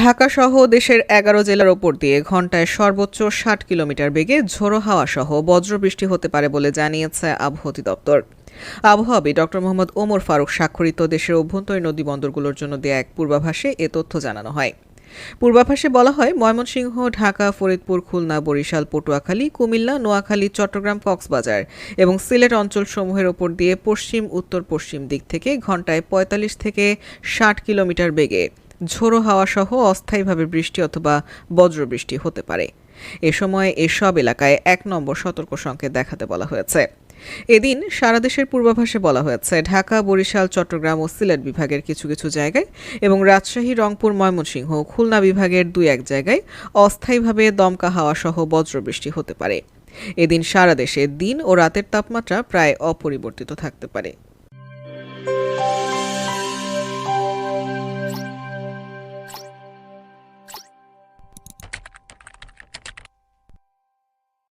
ঢাকা সহ দেশের এগারো জেলার ওপর দিয়ে ঘন্টায় সর্বোচ্চ ষাট কিলোমিটার বেগে ঝোড়ো হাওয়া সহ বজ্রবৃষ্টি হতে পারে বলে জানিয়েছে আবহাওয়া অধিদপ্তর। আবহাওয়াবিদ ডক্টর মোহাম্মদ ওমর ফারুক স্বাক্ষরিত দেশের অভ্যন্তরীণ নদী বন্দরগুলোর জন্য দেয়া এক পূর্বাভাসে এ তথ্য জানানো হয়। পূর্বাভাসে বলা হয়, ময়মনসিংহ, ঢাকা, ফরিদপুর, খুলনা, বরিশাল, পটুয়াখালী, কুমিল্লা, নোয়াখালী, চট্টগ্রাম, কক্সবাজার এবং সিলেট অঞ্চলসমূহের ওপর দিয়ে পশ্চিম উত্তর পশ্চিম দিক থেকে ঘন্টায় পঁয়তাল্লিশ থেকে ষাট কিলোমিটার বেগে ঝোড়ো হাওয়া সহ অস্থায়ীভাবে বৃষ্টি অথবা বজ্রবৃষ্টি হতে পারে। এ সময় এসব এলাকায় এক নম্বর সতর্ক সংকেত দেখাতে বলা হয়েছে। এদিন সারা দেশের পূর্বাভাসে বলা হয়েছে, ঢাকা, বরিশাল, চট্টগ্রাম ও সিলেট বিভাগের কিছু কিছু জায়গায় এবং রাজশাহী, রংপুর, ময়মনসিংহ, খুলনা বিভাগের দুই এক জায়গায় অস্থায়ীভাবে দমকা হাওয়া সহ বজ্রবৃষ্টি হতে পারে। এদিন সারা দেশে দিন ও রাতের তাপমাত্রা প্রায় অপরিবর্তিত থাকতে পারে।